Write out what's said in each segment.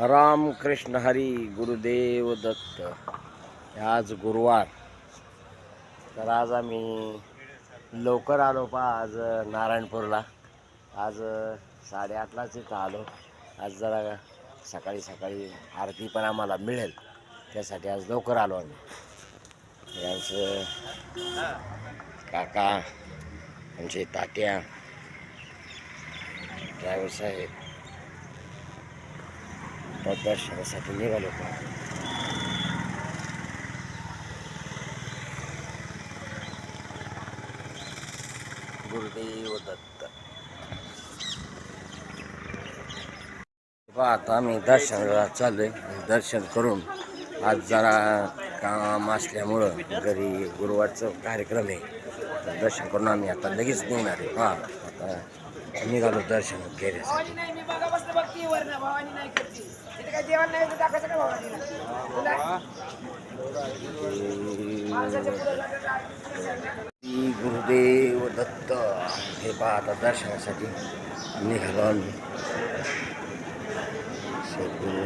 रामकृष्ण हरी गुरुदेव दत्त. आज गुरुवार. तर आज आम्ही लवकर आलो पा आज नारायणपूरला. आज साडेआठलाच इथं आलो. आज जरा सकाळी सकाळी आरती पण आम्हाला मिळेल. त्यासाठी आज लवकर आलो आम्ही. यांचं काका आमचे तात्या ड्रायव्हर साहेब दर्शनासाठी निघालो का गुरुदेव दत्त आता आम्ही दर्शनाला चाललोय दर्शन करून आज जरा काम असल्यामुळं घरी गुरुवारचं कार्यक्रम आहे तर दर्शन करून आम्ही आता लगेच निघणार आहे हां आता निघालो दर्शन घेण्यासाठी भावानी नाही मी बघा बसलं बघती वरनं भावानी नाही करते तिथे काय जेवण नाही होतं दाखवायचं का भावानीला तुला माणसाच्या पुढं जातं काय? श्री गुरुदेव दत्त हे पहा आता दर्शनासाठी निघालो आम्ही सद्गुरू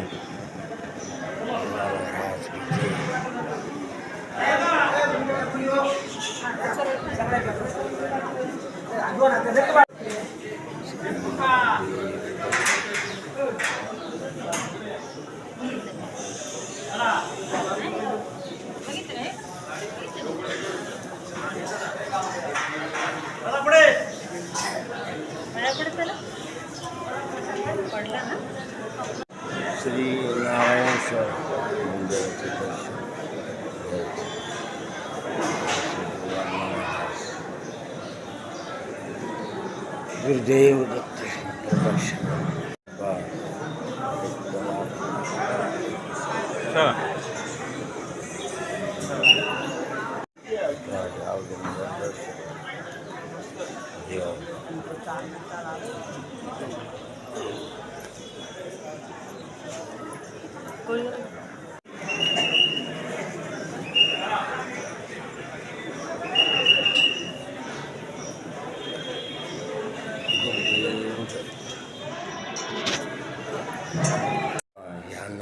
महाराज की जय. श्री नारायणेश्वर मंदिराचे दर्शन घ्यायचे. गुरुदेव दत्त प्रदर्शन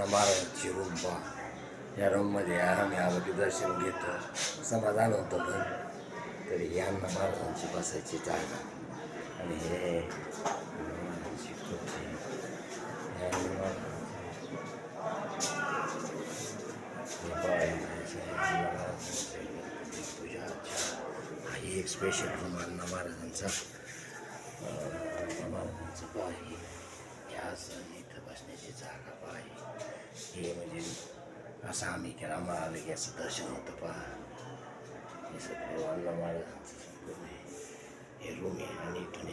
महाराजांची रूम पहा या रूममध्ये आम्ही आरोग्य दर्शन घेतो समाधान होतं पण तरी यांना महाराजांची बसायची जागा आणि हे महाराजांची खुर्ची. ह्यांना महाराजांची- हे पहा, ह्यांची महाराजांची पूजा अर्चा. हा एक स्पेशल रूम अण्णा महाराजांचा अं, अण्णा महाराजांचं पहा हे हे असं इथं बसण्याची जागा पाहिजे हे म्हणजे असं आम्ही केला आम्हाला आलं की असं दर्शन होतं पहा हे सगळं अण्णा महाराजांचं संपूर्ण हे हे रूम आहे आणि इथून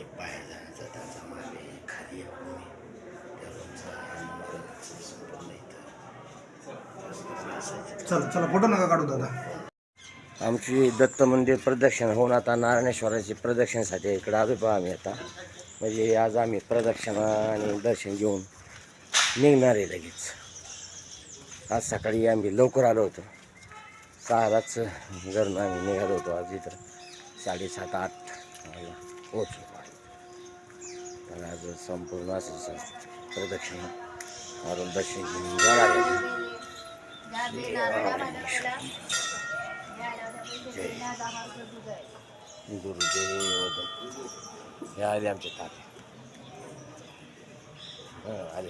चल चला फोटो नका काढू दादा. आमची दत्त मंदिर प्रदक्षिणा होऊन आता नारायणेश्वराची प्रदक्षिणेसाठी इकडे आलो पहा आम्ही आता. म्हणजे आज आम्ही प्रदक्षिणा आणि दर्शन घेऊन निघणार आहे लगेच. आज सकाळी आम्ही लवकर आलो होतो. सहालाच घरून आम्ही निघालो होतो. आज इथं साडेसात आठ वाजता पोहोचलो आज संपूर्ण असं प्रदक्षिणा मारून दर्शन घेऊन जाणार आहे. गुरुदेव दत्त. हे आले आमचे ताते हं, आले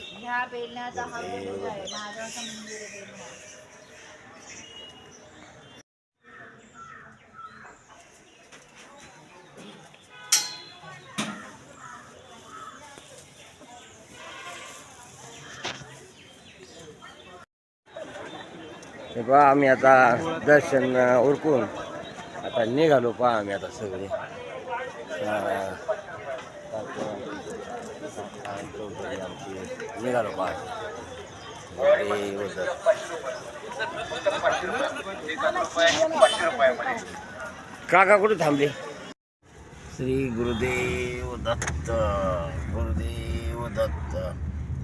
हे पहा आम्ही आता दर्शन उरकून आता निघालो पहा आम्ही आता सगळे. निघालो पहा. काका कुठे थांबले? श्री गुरुदेव दत्त गुरुदेव दत्त.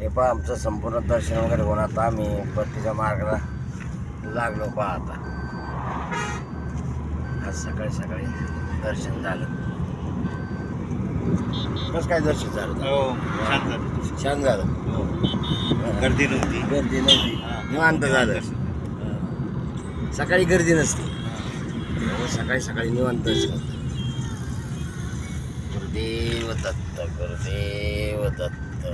हे पहा आमचं संपूर्ण दर्शन वगैरे होणार. आता आम्ही परतीच्या मार्गाला लागलो पहा आता. आज सकाळी सकाळी दर्शन झालं. कसं काय दर्शन झालं? हो छान झालं. छान झालं. हो. गर्दी नव्हती. गर्दी नव्हती. निवांत झालं. सकाळी गर्दी नसते. त्यामुळे सकाळी सकाळी निवांत. गुरुदेव दत्त गुरुदेव दत्त.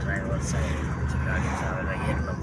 ड्रायव्हर साहेब आमची गाडी चालवायला एक नंबर